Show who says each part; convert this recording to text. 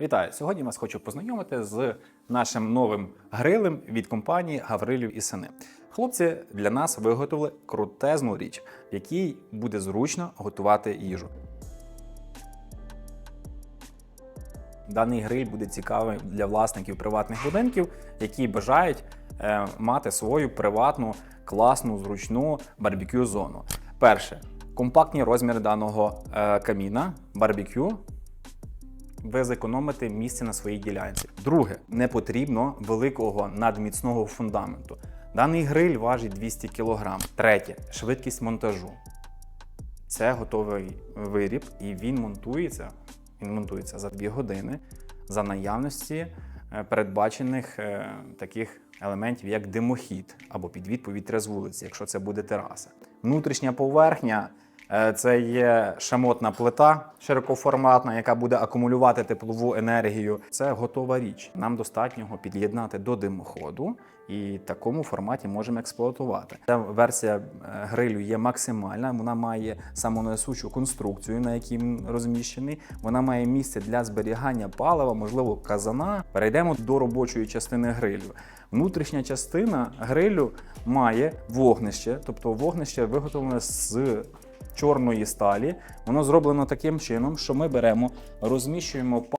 Speaker 1: Вітаю! Сьогодні вас хочу познайомити з нашим новим грилем від компанії Гаврилів і Сини. Хлопці для нас виготовили крутезну річ, в якій буде зручно готувати їжу. Даний гриль буде цікавий для власників приватних будинків, які бажають е, мати свою приватну, класну, зручну барбекю зону. Перше, компактні розміри даного е, каміна барбекю ви зекономите місце на своїй ділянці. Друге, не потрібно великого надміцного фундаменту. Даний гриль важить 200 кг. Третє швидкість монтажу. Це готовий виріб, і він монтується. Він монтується за 2 години за наявності е, передбачених е, таких елементів, як димохід або підвід повітря з вулиці, якщо це буде тераса. Внутрішня поверхня Це є шамотна плита широкоформатна, яка буде акумулювати теплову енергію. Це готова річ. Нам достатньо його під'єднати до димоходу і в такому форматі можемо експлуатувати. Ця версія е, грилю є максимальна. Вона має самонесучу конструкцію, на якій він розміщений. Вона має місце для зберігання палива, можливо, казана. Перейдемо до робочої частини грилю. Внутрішня частина грилю має вогнище, тобто вогнище виготовлене з чорної сталі. Воно зроблено таким чином, що ми беремо, розміщуємо